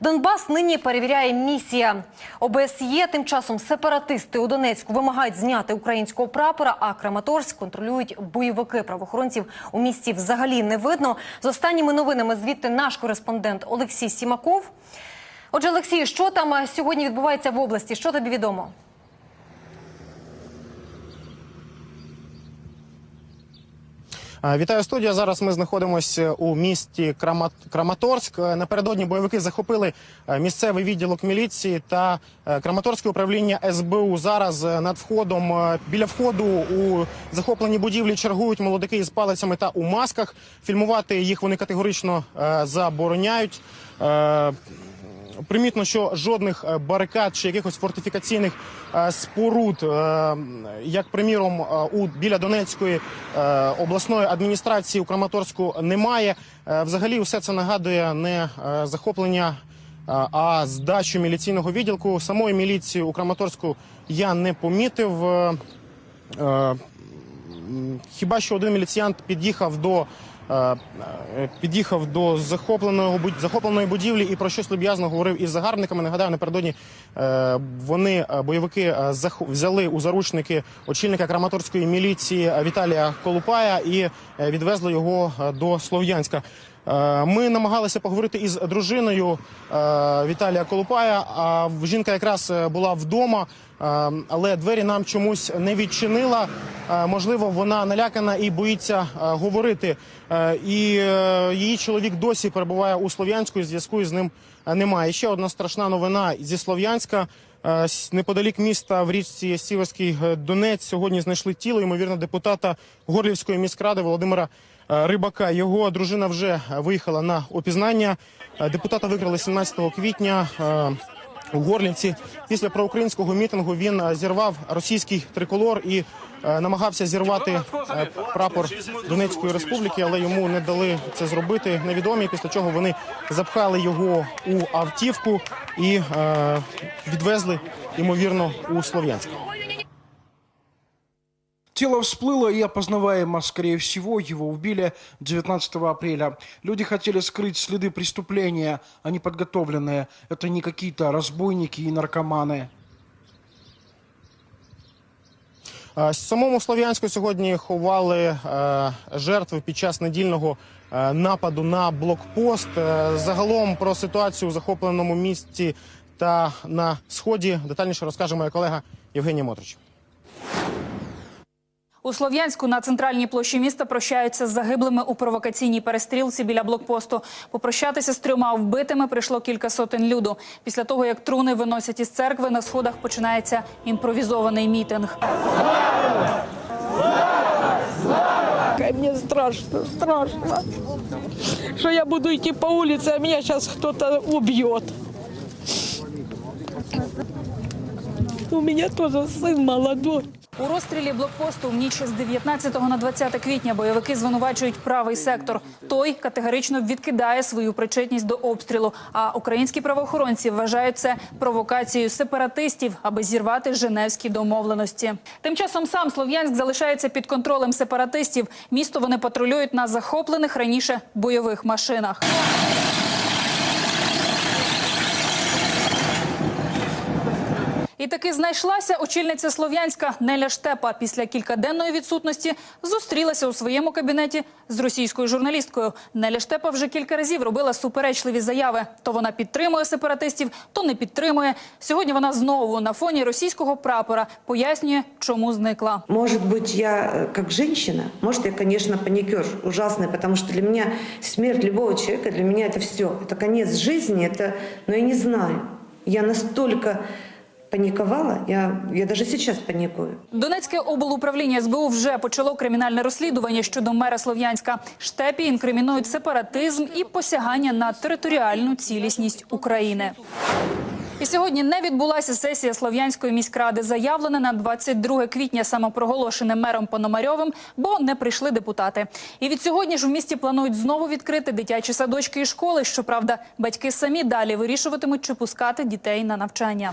Донбас нині перевіряє місія ОБСЄ. Тим часом сепаратисти у Донецьку вимагають зняти українського прапора, а Краматорськ контролюють бойовики. Правоохоронців у місті взагалі не видно. З останніми новинами звідти наш кореспондент Олексій Сімаков. Отже, Олексій, що там сьогодні відбувається в області? Що тобі відомо? Вітаю студія. Зараз ми знаходимося у місті Крама- Краматорськ. Е, Напередодні бойовики захопили е, місцевий відділок міліції та е, Краматорське управління СБУ. Зараз е, над входом е, біля входу у захоплені будівлі чергують молодики із палицями та у масках. Фільмувати їх вони категорично е, забороняють. Примітно, що жодних е, барикад чи якихось фортифікаційних е, споруд, е, як приміром, у біля Донецької обласної адміністрації у Краматорську немає. Взагалі, все це нагадує не захоплення. А здачу міліційного відділку самої міліції у Краматорську я не помітив. Хіба що один міліціянт під'їхав до. Е, е, Під'їхав до захопленого захопленої будівлі і про щось люб'язно говорив із загарбниками. Нагадаю, напередодні е, вони бойовики взяли у заручники очільника Краматорської міліції Віталія Колупая і відвезли його до Слов'янська. Ми намагалися поговорити із дружиною Віталія Колупая. А жінка якраз була вдома, але двері нам чомусь не відчинила. Е, Можливо, вона налякана і боїться е, говорити. Е, І її чоловік досі перебуває у Слов'янську. Зв'язку із ним немає. Ще одна страшна новина зі Слов'янська. Неподалік міста в річці Сіверський Донець сьогодні знайшли тіло, ймовірно, депутата Горлівської міськради Володимира Рибака. Його дружина вже виїхала на опізнання. Депутата викрали 17 квітня. У Горлівці після проукраїнського мітингу він е, зірвав російський триколор і е, намагався зірвати е, прапор Донецької республіки, але йому не дали це зробити невідомі. Після чого вони запхали його у автівку і відвезли ймовірно у Слов'янськ. Тело всплыло и опознаваемо, скорее всего, его убили 19 апреля. Люди хотели скрыть следы преступления, они подготовленные. Это не какие-то разбойники и наркоманы. Е, Самому Слов'янську сьогодні ховали е, жертви під час недільного е, нападу на блокпост. Е, Загалом про ситуацію у захопленому місті та на сході детальніше розкаже моя колега Євгенія Мотрич. У Слов'янську на центральній площі міста прощаються з загиблими у провокаційній перестрілці біля блокпосту. Попрощатися з трьома вбитими прийшло кілька сотень люду. Після того, як труни виносять із церкви, на сходах починається імпровізований мітинг. Мне страшно, страшно, что я буду идти по улице, а меня сейчас кто-то убьет. У меня тоже сын молодой. У розстрілі блокпосту в ніч з 19 на 20 квітня бойовики звинувачують правий сектор. Той категорично відкидає свою причетність до обстрілу. А українські правоохоронці вважають це провокацією сепаратистів, аби зірвати женевські домовленості. Тим часом сам Слов'янськ залишається під контролем сепаратистів. Місто вони патрулюють на захоплених раніше бойових машинах. І таки знайшлася очільниця Слов'янська Неля Штепа. Після кількаденної відсутності зустрілася у своєму кабінеті з російською журналісткою. Неля Штепа вже кілька разів робила суперечливі заяви. То вона підтримує сепаратистів, то не підтримує. Сьогодні вона знову на фоні російського прапора пояснює, чому зникла. Может быть, я э, как женщина, может, я, конечно, паникер ужасный, потому что для меня смерть любого человека, для меня это все. Это конец жизни, это, но я не знаю. Я настолько паниковала, я, я даже сейчас паникую. Донецьке облуправління СБУ вже почало кримінальне розслідування щодо мера Слов'янська. Штепі інкримінують сепаратизм і посягання на територіальну цілісність України. І сьогодні не відбулася сесія Слов'янської міськради, заявлена на 22 квітня самопроголошене мером Пономарьовим, бо не прийшли депутати. І від сьогодні ж в місті планують знову відкрити дитячі садочки і школи. Щоправда, батьки самі далі вирішуватимуть, чи пускати дітей на навчання.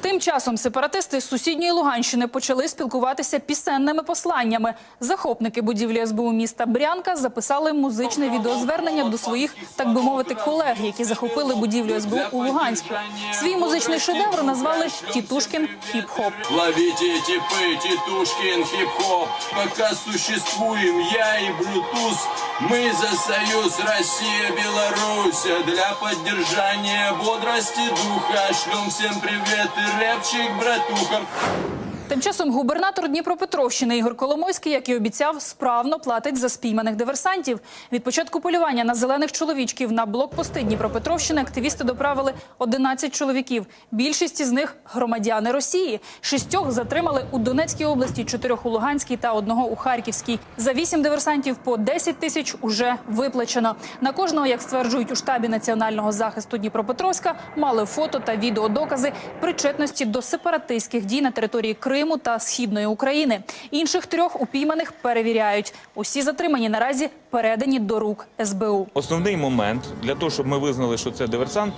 Тим часом сепаратисти з сусідньої Луганщини почали спілкуватися пісенними посланнями. Захопники будівлі СБУ міста Брянка записали музичне відеозвернення до своїх, так би мовити, колег, які захопили будівлю СБУ у Луганську. Свій музичний шедевр назвали Тітушкін хіп-хоп. Ловите типы, титушкин, хип-хоп Пока существуем я и Bluetooth Мы за союз Россия, Беларусь Для поддержания бодрости духа Шлем всем привет и рэпчик, братуха Тим часом губернатор Дніпропетровщини Ігор Коломойський, як і обіцяв, справно платить за спійманих диверсантів. Від початку полювання на зелених чоловічків на блокпости Дніпропетровщини активісти доправили 11 чоловіків. Більшість із них громадяни Росії. Шістьох затримали у Донецькій області, чотирьох у Луганській та одного у Харківській. За вісім диверсантів по 10 тисяч уже виплачено. На кожного, як стверджують у штабі національного захисту Дніпропетровська, мали фото та відеодокази причетності до сепаратистських дій на території Криму та Східної України. Інших трьох упійманих перевіряють. Усі затримані наразі передані до рук СБУ. Основний момент для того, щоб ми визнали, що це диверсант,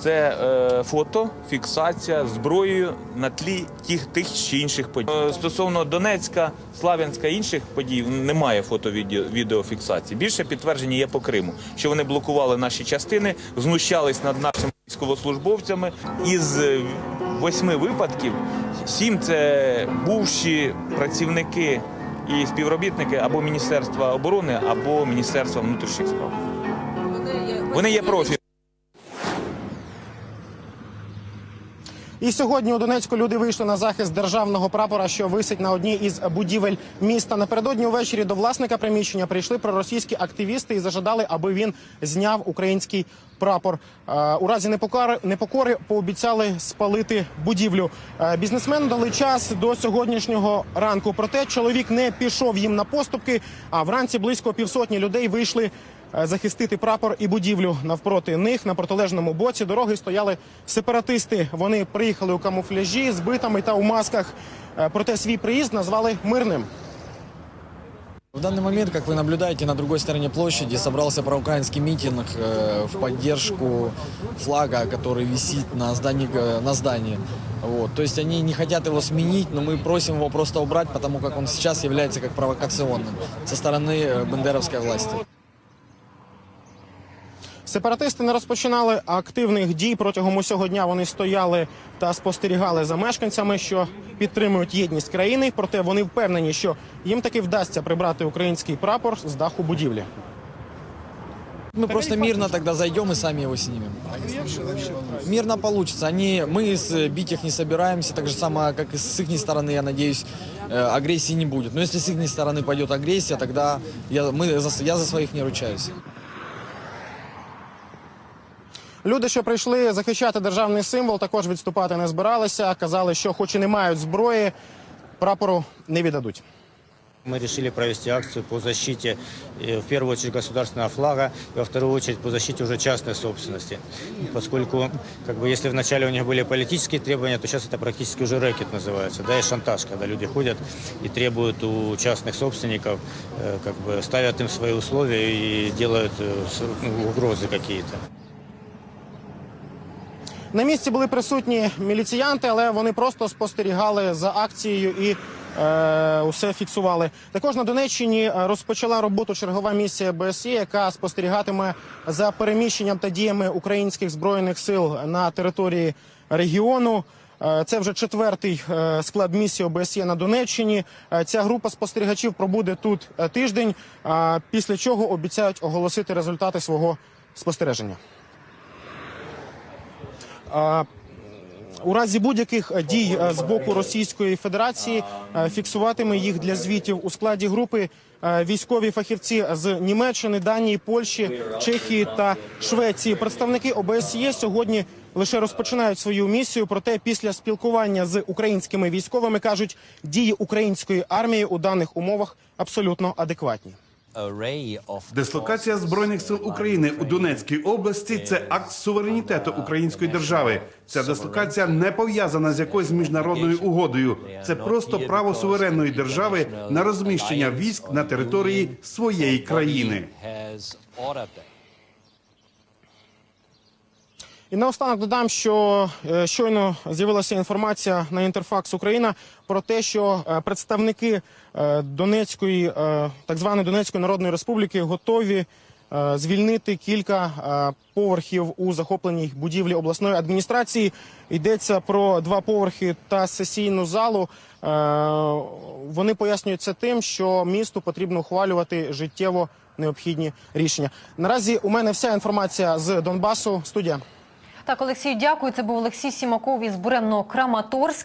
це е, фото, фіксація зброєю на тлі тих тих чи інших подій. Е, стосовно Донецька, Славянська інших подій немає фото відеофіксації. Більше підтвердження є по Криму, що вони блокували наші частини, знущались над нашими військовослужбовцями. Із восьми випадків сім це бувші працівники і співробітники або Міністерства оборони, або Міністерства внутрішніх справ. Вони є профі. І сьогодні у Донецьку люди вийшли на захист державного прапора, що висить на одній із будівель міста. Напередодні увечері до власника приміщення прийшли проросійські активісти і зажадали, аби він зняв український прапор. Е, У разі непокори, пообіцяли спалити будівлю. Е, Бізнесмену дали час до сьогоднішнього ранку. Проте чоловік не пішов їм на поступки. А вранці близько півсотні людей вийшли захистити прапор і будівлю. Навпроти них на протилежному боці дороги стояли сепаратисти. Вони приїхали у камуфляжі з битами та у масках. Е, Проте свій приїзд назвали мирним. В данный момент, как вы наблюдаете, на другой стороне площади собрался проукраинский митинг э, в поддержку флага, который висит на здании. э, На здании. Вот. То есть они не хотят его сменить, но мы просим его просто убрать, потому как он сейчас является как провокационным со стороны э, бендеровской власти. Сепаратисти не розпочинали активних дій протягом усього дня. Вони стояли та спостерігали за мешканцями, що підтримують єдність країни. Проте вони впевнені, що їм таки вдасться прибрати український прапор з даху будівлі. Мы просто мирно тогда зайдем и сами его снимем. Мирно получится. Они, мы с- бить их не собираемся, так же самое, как и с их стороны, я надеюсь, э, агрессии не будет. Но если с их стороны пойдет агрессия, тогда я, мы, за- я за своих не ручаюсь. Люди, що прийшли захищати державний символ, також відступати не збиралися. Казали, що, хоч і не мають зброї, прапору не віддадуть. Мы решили провести акцию по защите, э, в первую очередь, государственного флага, и во вторую очередь по защите уже частной собственности. Поскольку, как бы, если вначале у них были политические требования, то сейчас это практически уже рэкет называется, да, и шантаж, когда люди ходят и требуют у частных собственников, э, как бы, ставят им свои условия и делают э, с- ну, угрозы какие-то. На місці були присутні міліціянти, але вони просто спостерігали за акцією і е, усе фіксували. Також на Донеччині е, розпочала роботу чергова місія БСІ, яка спостерігатиме за переміщенням та діями українських збройних сил на території регіону. Е, Це вже четвертий е, склад місії ОБСЄ на Донеччині. Ця група спостерігачів пробуде тут тиждень, після чого обіцяють оголосити результати свого спостереження. У разі будь-яких е, дій е, з боку Російської Федерації е, фіксуватиме їх для звітів у складі групи військові фахівці з Німеччини, Данії, Польщі, Чехії та Швеції. Представники ОБСЄ сьогодні лише розпочинають свою місію. Проте після спілкування з українськими військовими кажуть, дії української армії у даних умовах абсолютно адекватні. Дислокація збройних сил України у Донецькій області це акт суверенітету української держави. Ця дислокація не пов'язана з якоюсь міжнародною угодою. Це просто право суверенної держави на розміщення військ на території своєї країни. І наостанок додам, що е, щойно з'явилася інформація на Інтерфакс Україна про те, що е, представники е, Донецької, так званої Донецької Народної Республіки готові звільнити кілька поверхів у захопленій будівлі обласної адміністрації. Йдеться про два поверхи та сесійну залу. Вони пояснюють це тим, що місту потрібно ухвалювати життєво необхідні рішення. Наразі у мене вся інформація з Донбасу. Студія. Так, Олексію, дякую. Це був Олексій Сімаков із буремного Краматорська.